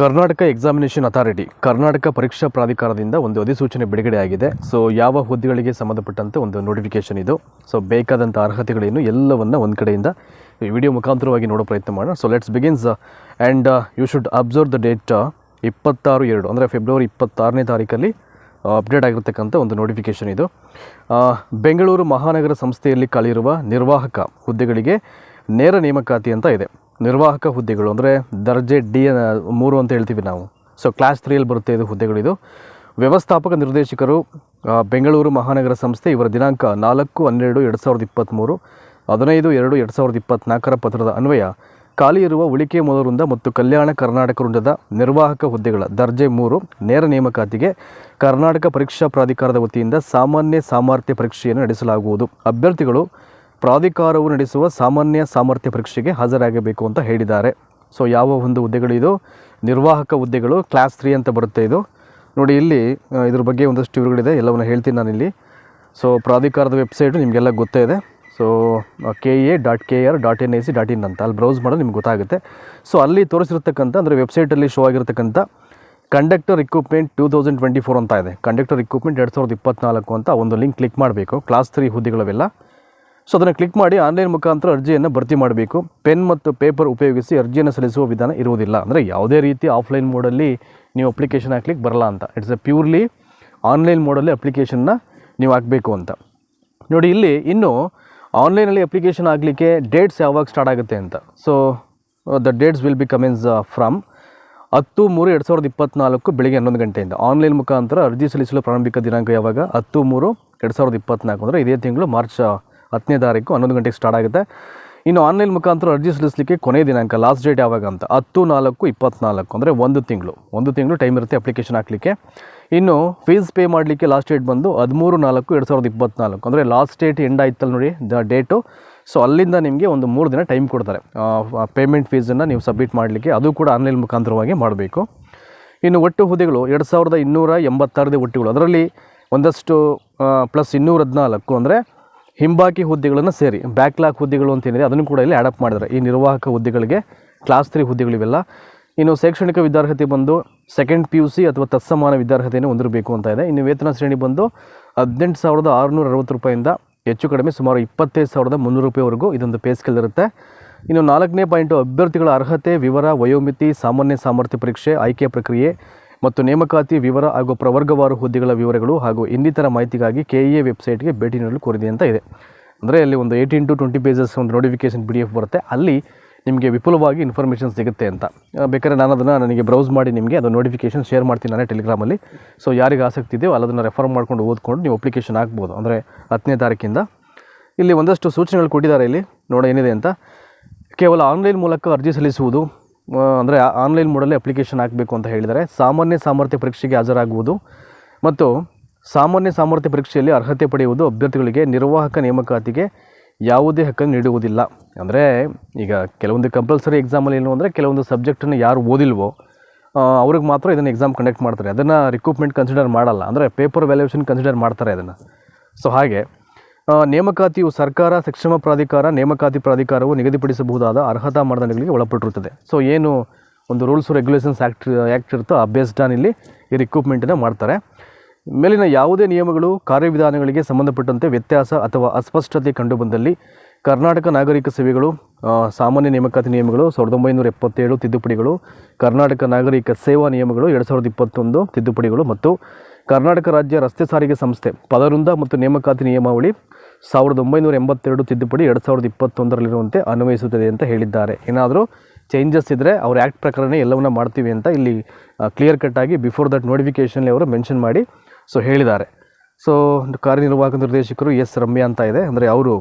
Karnataka examination authority Karnataka ಪರೀಕ್ಷಾ ಪ್ರಾಧಿಕಾರದಿಂದ ಒಂದು ಅಧಿಸೂಚನೆ ಬಿಡುಗಡೆಯಾಗಿದೆ. ಸೊ ಯಾವ ಹುದ್ದೆಗಳಿಗೆ ಸಂಬಂಧಪಟ್ಟಂತೆ ಒಂದು ನೋಟಿಫಿಕೇಶನ್ ಇದು. ಸೊ ಬೇಕಾದಂಥ ಅರ್ಹತೆಗಳೇನು ಎಲ್ಲವನ್ನ ಒಂದು ಕಡೆಯಿಂದ ಈ ವಿಡಿಯೋ ಮುಖಾಂತರವಾಗಿ ನೋಡೋ ಪ್ರಯತ್ನ ಮಾಡೋಣ. So let's begins and you should observe the date ಇಪ್ಪತ್ತಾರು ಎರಡು, ಅಂದರೆ ಫೆಬ್ರವರಿ ಇಪ್ಪತ್ತಾರನೇ ತಾರೀಕಲ್ಲಿ ಅಪ್ಡೇಟ್ ಆಗಿರತಕ್ಕಂಥ ಒಂದು ನೋಟಿಫಿಕೇಶನ್ ಇದು. ಬೆಂಗಳೂರು ಮಹಾನಗರ ಸಂಸ್ಥೆಯಲ್ಲಿ ಕಳೆಯಿರುವ ನಿರ್ವಾಹಕ ಹುದ್ದೆಗಳಿಗೆ ನೇರ ನೇಮಕಾತಿ ಅಂತ ಇದೆ. ನಿರ್ವಾಹಕ ಹುದ್ದೆಗಳು, ಅಂದರೆ ದರ್ಜೆ ಡಿ ಮೂರು ಅಂತ ಹೇಳ್ತೀವಿ ನಾವು. ಸೊ ಕ್ಲಾಸ್ ತ್ರೀಯಲ್ಲಿ ಬರುತ್ತೆ ಇದು ಹುದ್ದೆಗಳಿದು ವ್ಯವಸ್ಥಾಪಕ ನಿರ್ದೇಶಕರು ಬೆಂಗಳೂರು ಮಹಾನಗರ ಸಂಸ್ಥೆ ಇವರ ದಿನಾಂಕ ನಾಲ್ಕು ಹನ್ನೆರಡು ಎರಡು ಸಾವಿರದ ಇಪ್ಪತ್ತ್ಮೂರು ಹದಿನೈದು ಎರಡು ಎರಡು ಸಾವಿರದ ಇಪ್ಪತ್ತ್ನಾಲ್ಕರ ಪತ್ರದ ಅನ್ವಯ. ಖಾಲಿ ಇರುವ ಉಳಿಕೆ ಮೊದಲ ಮತ್ತು ಕಲ್ಯಾಣ ಕರ್ನಾಟಕ ವೃಂದದ ನಿರ್ವಾಹಕ ಹುದ್ದೆಗಳ ದರ್ಜೆ ಮೂರು, ನೇರ ನೇಮಕಾತಿಗೆ ಕರ್ನಾಟಕ ಪರೀಕ್ಷಾ ಪ್ರಾಧಿಕಾರದ ವತಿಯಿಂದ ಸಾಮಾನ್ಯ ಸಾಮರ್ಥ್ಯ ಪರೀಕ್ಷೆಯನ್ನು ನಡೆಸಲಾಗುವುದು. ಅಭ್ಯರ್ಥಿಗಳು ಪ್ರಾಧಿಕಾರವು ನಡೆಸುವ ಸಾಮಾನ್ಯ ಸಾಮರ್ಥ್ಯ ಪರೀಕ್ಷೆಗೆ ಹಾಜರಾಗಬೇಕು ಅಂತ ಹೇಳಿದ್ದಾರೆ. ಸೊ ಯಾವ ಒಂದು ಹುದ್ದೆಗಳಿದು ನಿರ್ವಾಹಕ ಹುದ್ದೆಗಳು ಕ್ಲಾಸ್ ತ್ರೀ ಅಂತ ಬರುತ್ತೆ ಇದು. ನೋಡಿ, ಇಲ್ಲಿ ಇದ್ರ ಬಗ್ಗೆ ಒಂದಷ್ಟು ವಿವರಗಳಿದೆ. ಎಲ್ಲವನ್ನು ಹೇಳ್ತೀನಿ ನಾನಿಲ್ಲಿ. ಸೊ ಪ್ರಾಧಿಕಾರದ ವೆಬ್ಸೈಟು ನಿಮಗೆಲ್ಲ ಗೊತ್ತೇ ಇದೆ. So K A dot K R dot N I C dot in ಅಂತ. ಅಲ್ಲಿ ಬ್ರೌಸ್ ಮಾಡೋದು ನಿಮ್ಗೆ ಗೊತ್ತಾಗುತ್ತೆ. ಸೊ ಅಲ್ಲಿ ತೋರಿಸಿರ್ತಕ್ಕಂಥ, ಅಂದರೆ ವೆಬ್ಸೈಟಲ್ಲಿ ಶೋ ಆಗಿರ್ತಕ್ಕಂಥ conductor equipment two thousand twenty four ಅಂತ ಇದೆ. ಕಂಡಕ್ಟರ್ ಇಕ್ವಿಪ್ಮೆಂಟ್ ಎರಡು ಸಾವಿರದ ಇಪ್ಪತ್ನಾಲ್ಕು ಅಂತ ಒಂದು ಲಿಂಕ್ ಕ್ಲಿಕ್ ಮಾಡಬೇಕು. ಕ್ಲಾಸ್ ತ್ರೀ ಹುದ್ದೆಗಳವೆಲ್ಲ. ಸೊ ಅದನ್ನು ಕ್ಲಿಕ್ ಮಾಡಿ ಆನ್ಲೈನ್ ಮುಖಾಂತರ ಅರ್ಜಿಯನ್ನು ಭರ್ತಿ ಮಾಡಬೇಕು. ಪೆನ್ ಮತ್ತು ಪೇಪರ್ ಉಪಯೋಗಿಸಿ ಅರ್ಜಿಯನ್ನು ಸಲ್ಲಿಸುವ ವಿಧಾನ ಇರುವುದಿಲ್ಲ. ಅಂದರೆ ಯಾವುದೇ ರೀತಿ ಆಫ್ಲೈನ್ ಮೋಡಲ್ಲಿ ನೀವು ಅಪ್ಲಿಕೇಶನ್ ಹಾಕ್ಲಿಕ್ಕೆ ಬರಲ್ಲ ಅಂತ. ಇಟ್ಸ್ ಎ ಪ್ಯೂರ್ಲಿ ಆನ್ಲೈನ್ ಮೋಡಲ್ಲಿ ಅಪ್ಲಿಕೇಶನ್ನ ನೀವು ಹಾಕಬೇಕು ಅಂತ. ನೋಡಿ, ಇಲ್ಲಿ ಇನ್ನು ಆನ್ಲೈನಲ್ಲಿ ಅಪ್ಲಿಕೇಶನ್ ಆಗಲಿಕ್ಕೆ ಡೇಟ್ಸ್ ಯಾವಾಗ ಸ್ಟಾರ್ಟ್ ಆಗುತ್ತೆ ಅಂತ. So the dates will be commence from ಹತ್ತು ಮೂರು ಎರಡು ಸಾವಿರದ ಇಪ್ಪತ್ನಾಲ್ಕು ಬೆಳಿಗ್ಗೆ ಹನ್ನೊಂದು ಗಂಟೆಯಿಂದ. ಆನ್ಲೈನ್ ಮುಖಾಂತರ ಅರ್ಜಿ ಸಲ್ಲಿಸಲು ಪ್ರಾರಂಭಿಕ ದಿನಾಂಕ ಯಾವಾಗ? ಹತ್ತು ಮೂರು ಎರಡು ಸಾವಿರದ ಇಪ್ಪತ್ನಾಲ್ಕು. ಅಂದರೆ ಇದೇ ತಿಂಗಳು ಮಾರ್ಚ್ ಹತ್ತನೇ ತಾರೀಕು ಹನ್ನೊಂದು ಗಂಟೆಗೆ ಸ್ಟಾರ್ಟ್ ಆಗುತ್ತೆ. ಇನ್ನು ಆನ್ಲೈನ್ ಮುಖಾಂತರ ಅರ್ಜಿ ಸಲ್ಲಿಸಲಿಕ್ಕೆ ಕೊನೆಯ ದಿನಾಂಕ ಲಾಸ್ಟ್ ಡೇಟ್ ಯಾವಾಗ ಅಂತ? ಹತ್ತು, ನಾಲ್ಕು, ಇಪ್ಪತ್ನಾಲ್ಕು ಅಂದರೆ ಒಂದು ತಿಂಗಳು. ಒಂದು ತಿಂಗಳು ಟೈಮ್ ಇರುತ್ತೆ ಅಪ್ಲಿಕೇಶನ್ ಹಾಕಲಿಕ್ಕೆ. ಇನ್ನು ಫೀಸ್ ಪೇ ಮಾಡಲಿಕ್ಕೆ ಲಾಸ್ಟ್ ಡೇಟ್ ಬಂದು ಹದಿಮೂರು, ನಾಲ್ಕು, ಎರಡು ಸಾವಿರದ ಇಪ್ಪತ್ನಾಲ್ಕು ಅಂದರೆ ಲಾಸ್ಟ್ ಡೇಟ್ ಎಂಡ್ ಆಯ್ತಲ್ಲ ನೋಡಿ, ದ ಡೇಟು ಸೊ ಅಲ್ಲಿಂದ ನಿಮಗೆ ಒಂದು ಮೂರು ದಿನ ಟೈಮ್ ಕೊಡ್ತಾರೆ. ಪೇಮೆಂಟ್ ಫೀಸನ್ನು ನೀವು ಸಬ್ಮಿಟ್ ಮಾಡಲಿಕ್ಕೆ ಅದು ಕೂಡ ಆನ್ಲೈನ್ ಮುಖಾಂತರವಾಗಿ ಮಾಡಬೇಕು. ಇನ್ನು ಒಟ್ಟು ಹುದ್ದೆಗಳು ಎರಡು ಸಾವಿರದ ಇನ್ನೂರ ಎಂಬತ್ತಾರದೇ ಒಟ್ಟುಗಳು. ಅದರಲ್ಲಿ ಒಂದಷ್ಟು ಪ್ಲಸ್ ಇನ್ನೂರ ಹದಿನಾಲ್ಕು ಅಂದರೆ ಹಿಂಬಾಕಿ ಹುದ್ದೆಗಳನ್ನು ಸೇರಿ, ಬ್ಯಾಕ್ಲಾಗ್ ಹುದ್ದೆಗಳು ಅಂತ ಏನಿದೆ, ಅದನ್ನು ಕೂಡ ಇಲ್ಲಿ ಅಡಾಪ್ಟ್ ಮಾಡಿದ್ದಾರೆ. ಈ ನಿರ್ವಾಹಕ ಹುದ್ದೆಗಳಿಗೆ ಕ್ಲಾಸ್ ತ್ರೀ ಹುದ್ದೆಗಳಿವೆಲ್ಲ ಇನ್ನು ಶೈಕ್ಷಣಿಕ ವಿದ್ಯಾರ್ಹತೆ ಬಂದು ಸೆಕೆಂಡ್ ಪಿ ಯು ಸಿ ಅಥವಾ ತತ್ಸಮಾನ ವಿದ್ಯಾರ್ಹತೆಯನ್ನು ಹೊಂದಿರಬೇಕು ಅಂತ ಇದೆ. ಇನ್ನು ವೇತನ ಶ್ರೇಣಿ ಬಂದು ಹದಿನೆಂಟು ಸಾವಿರದ ಆರುನೂರ ಅರವತ್ತು ರೂಪಾಯಿಂದ ಹೆಚ್ಚು ಕಡಿಮೆ ಸುಮಾರು ಇಪ್ಪತ್ತೈದು ಸಾವಿರದ ಮುನ್ನೂರು ರೂಪಾಯಿವರೆಗೂ ಇದೊಂದು ಪೇ ಸ್ಕೇಲ್ ಇರುತ್ತೆ. ಇನ್ನು ನಾಲ್ಕನೇ ಪಾಯಿಂಟು ಅಭ್ಯರ್ಥಿಗಳ ಅರ್ಹತೆ, ವಿವರ, ವಯೋಮಿತಿ, ಸಾಮಾನ್ಯ ಸಾಮರ್ಥ್ಯ ಪರೀಕ್ಷೆ, ಆಯ್ಕೆ ಪ್ರಕ್ರಿಯೆ ಮತ್ತು ನೇಮಕಾತಿ ವಿವರ ಹಾಗೂ ಪ್ರವರ್ಗವಾರು ಹುದ್ದೆಗಳ ವಿವರಗಳು ಹಾಗೂ ಇನ್ನಿತರ ಮಾಹಿತಿಗಾಗಿ ಕೆ ಎ ವೆಬ್ಸೈಟ್ಗೆ ಭೇಟಿ ನೀಡಲು ಕೋರಿದೆ ಅಂತ ಇದೆ. ಅಂದರೆ ಅಲ್ಲಿ ಒಂದು ಏಯ್ಟೀನ್ ಟು ಟ್ವೆಂಟಿ ಪೇಜಸ್ ಒಂದು ನೋಟಿಫಿಕೇಶನ್ ಪಿ ಎಫ್ ಬರುತ್ತೆ. ಅಲ್ಲಿ ನಿಮಗೆ ವಿಪುಲವಾಗಿ ಇನ್ಫಾರ್ಮೇಷನ್ ಸಿಗುತ್ತೆ ಅಂತ. ಬೇಕಾದ್ರೆ ನಾನು ಅದನ್ನು ನನಗೆ ಬ್ರೌಸ್ ಮಾಡಿ ನಿಮಗೆ ಅದು ನೋಟಿಫಿಕೇಶನ್ ಶೇರ್ ಮಾಡ್ತೀನಿ ನಾನೇ ಟೆಲಿಗ್ರಾಮಲ್ಲಿ ಸೊ ಯಾರಿಗೆ ಆಸಕ್ತಿ ಇದೆಯೋ ಅದನ್ನು ರೆಫರ್ ಮಾಡ್ಕೊಂಡು ಓದ್ಕೊಂಡು ನೀವು ಅಪ್ಲಿಕೇಶನ್ ಹಾಕ್ಬೋದು. ಅಂದರೆ ಹತ್ತನೇ ತಾರೀಕಿಂದ. ಇಲ್ಲಿ ಒಂದಷ್ಟು ಸೂಚನೆಗಳು ಕೊಟ್ಟಿದ್ದಾರೆ ಇಲ್ಲಿ. ನೋಡೋ ಏನಿದೆ ಅಂತ. ಕೇವಲ ಆನ್ಲೈನ್ ಮೂಲಕ ಅರ್ಜಿ ಸಲ್ಲಿಸುವುದು ಅಂದರೆ ಆನ್ಲೈನ್ ಮೋಡಲ್ಲಿ ಅಪ್ಲಿಕೇಶನ್ ಹಾಕಬೇಕು ಅಂತ ಹೇಳಿದರೆ ಸಾಮಾನ್ಯ ಸಾಮರ್ಥ್ಯ ಪರೀಕ್ಷೆಗೆ ಹಾಜರಾಗುವುದು ಮತ್ತು ಸಾಮಾನ್ಯ ಸಾಮರ್ಥ್ಯ ಪರೀಕ್ಷೆಯಲ್ಲಿ ಅರ್ಹತೆ ಪಡೆಯುವುದು ಅಭ್ಯರ್ಥಿಗಳಿಗೆ ನಿರ್ವಾಹಕ ನೇಮಕಾತಿಗೆ ಯಾವುದೇ ಹಕ್ಕನ್ನು ನೀಡುವುದಿಲ್ಲ. ಅಂದರೆ ಈಗ ಕೆಲವೊಂದು ಕಂಪಲ್ಸರಿ ಎಕ್ಸಾಮಲ್ಲಿ ಏನು ಅಂದರೆ ಕೆಲವೊಂದು ಸಬ್ಜೆಕ್ಟನ್ನು ಯಾರು ಓದಿಲ್ವೋ ಅವ್ರಿಗೆ ಮಾತ್ರ ಇದನ್ನು ಎಕ್ಸಾಮ್ ಕಂಡಕ್ಟ್ ಮಾಡ್ತಾರೆ. ಅದನ್ನು ರಿಕ್ರೂಟ್ಮೆಂಟ್ ಕನ್ಸಿಡರ್ ಮಾಡಲ್ಲ. ಅಂದರೆ ಪೇಪರ್ ವ್ಯಾಲ್ಯೂಷನ್ ಕನ್ಸಿಡರ್ ಮಾಡ್ತಾರೆ ಅದನ್ನು ಸೊ ಹಾಗೆ ನೇಮಕಾತಿಯು ಸರ್ಕಾರ, ಸಕ್ಷಮ ಪ್ರಾಧಿಕಾರ, ನೇಮಕಾತಿ ಪ್ರಾಧಿಕಾರವು ನಿಗದಿಪಡಿಸಬಹುದಾದ ಅರ್ಹತಾ ಮಾನದಂಡಗಳಿಗೆ ಒಳಪಟ್ಟಿರುತ್ತದೆ. ಸೊ ಏನು ಒಂದು ರೂಲ್ಸ್ ರೆಗ್ಯುಲೇಷನ್ಸ್ ಆ್ಯಕ್ಟ್ ಆ್ಯಕ್ಟ್ ಇರುತ್ತೋ, ಆ ಬೇಸ್ಡ್ ಆನ್ ಇಲ್ಲಿ ಈ ರಿಕ್ರೂಟ್ಮೆಂಟನ್ನು ಮಾಡ್ತಾರೆ. ಮೇಲಿನ ಯಾವುದೇ ನಿಯಮಗಳು, ಕಾರ್ಯವಿಧಾನಗಳಿಗೆ ಸಂಬಂಧಪಟ್ಟಂತೆ ವ್ಯತ್ಯಾಸ ಅಥವಾ ಅಸ್ಪಷ್ಟತೆ ಕಂಡುಬಂದಲ್ಲಿ ಕರ್ನಾಟಕ ನಾಗರಿಕ ಸೇವೆಗಳು ಸಾಮಾನ್ಯ ನೇಮಕಾತಿ ನಿಯಮಗಳು, ಸಾವಿರದ ಒಂಬೈನೂರ ಎಪ್ಪತ್ತೇಳು ತಿದ್ದುಪಡಿಗಳು, ಕರ್ನಾಟಕ ನಾಗರಿಕ ಸೇವಾ ನಿಯಮಗಳು, ಎರಡು ಸಾವಿರದ ಇಪ್ಪತ್ತೊಂದು ತಿದ್ದುಪಡಿಗಳು ಮತ್ತು ಕರ್ನಾಟಕ ರಾಜ್ಯ ರಸ್ತೆ ಸಾರಿಗೆ ಸಂಸ್ಥೆ, ಪದವೃಂದ ಮತ್ತು ನೇಮಕಾತಿ ನಿಯಮಾವಳಿ ಸಾವಿರದ ಒಂಬೈನೂರ ಎಂಬತ್ತೆರಡು ತಿದ್ದುಪಡಿ ಎರಡು ಸಾವಿರದ ಇಪ್ಪತ್ತೊಂದರಲ್ಲಿರುವಂತೆ ಅನ್ವಯಿಸುತ್ತದೆ ಅಂತ ಹೇಳಿದ್ದಾರೆ. ಏನಾದರೂ ಚೇಂಜಸ್ ಇದ್ದರೆ ಅವ್ರ ಆ್ಯಕ್ಟ್ ಪ್ರಕಾರನೇ ಎಲ್ಲವನ್ನ ಮಾಡ್ತೀವಿ ಅಂತ ಇಲ್ಲಿ ಕ್ಲಿಯರ್ ಕಟ್ಟಾಗಿ ಬಿಫೋರ್ ದಟ್ ನೋಟಿಫಿಕೇಷನ್ಲಿ ಅವರು ಮೆನ್ಷನ್ ಮಾಡಿ ಸೊ ಹೇಳಿದ್ದಾರೆ. ಸೊ ಕಾರ್ಯನಿರ್ವಾಹಕ ನಿರ್ದೇಶಕರು ಎಸ್ ರಮ್ಯಾ ಅಂತ ಇದೆ. ಅಂದರೆ ಅವರು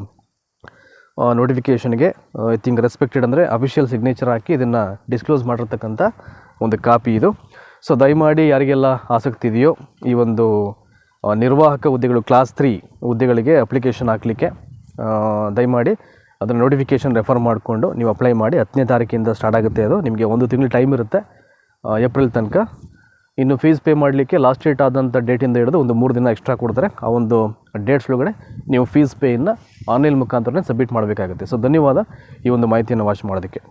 ನೋಟಿಫಿಕೇಷನ್ಗೆ ಐ ಥಿಂಕ್ ರೆಸ್ಪೆಕ್ಟೆಡ್ ಅಂದರೆ ಅಫಿಷಿಯಲ್ ಸಿಗ್ನೇಚರ್ ಹಾಕಿ ಇದನ್ನು ಡಿಸ್ಕ್ಲೋಸ್ ಮಾಡಿರ್ತಕ್ಕಂಥ ಒಂದು ಕಾಪಿ ಇದು. ಸೊ ದಯಮಾಡಿ ಯಾರಿಗೆಲ್ಲ ಆಸಕ್ತಿ ಇದೆಯೋ ಈ ಒಂದು ನಿರ್ವಾಹಕ ಹುದ್ದೆಗಳು ಕ್ಲಾಸ್ ತ್ರೀ ಹುದ್ದೆಗಳಿಗೆ ಅಪ್ಲಿಕೇಶನ್ ಹಾಕಲಿಕ್ಕೆ ದಯಮಾಡಿ ಅದರ ನೋಟಿಫಿಕೇಶನ್ ರೆಫರ್ ಮಾಡಿಕೊಂಡು ನೀವು ಅಪ್ಲೈ ಮಾಡಿ, ಹತ್ತನೇ ತಾರೀಕಿಂದ ಸ್ಟಾರ್ಟ್ ಆಗುತ್ತೆ ಅದು. ನಿಮಗೆ ಒಂದು ತಿಂಗಳು ಟೈಮ್ ಇರುತ್ತೆ ಏಪ್ರಿಲ್ ತನಕ. ಇನ್ನು ಫೀಸ್ ಪೇ ಮಾಡಲಿಕ್ಕೆ ಲಾಸ್ಟ್ ಡೇಟ್ ಆದಂಥ ಡೇಟಿಂದ ಹಿಡಿದು ಒಂದು ಮೂರು ದಿನ ಎಕ್ಸ್ಟ್ರಾ ಕೊಡ್ತಾರೆ. ಆ ಒಂದು ಡೇಟ್ಸ್ ಒಳಗಡೆ ನೀವು ಫೀಸ್ ಪೇಯನ್ನು ಆನ್ಲೈನ್ ಮುಖಾಂತರನೇ ಸಬ್ಮಿಟ್ ಮಾಡಬೇಕಾಗುತ್ತೆ. ಸೊ ಧನ್ಯವಾದ ಈ ಒಂದು ಮಾಹಿತಿಯನ್ನು ವಾಚ್ ಮಾಡೋದಕ್ಕೆ.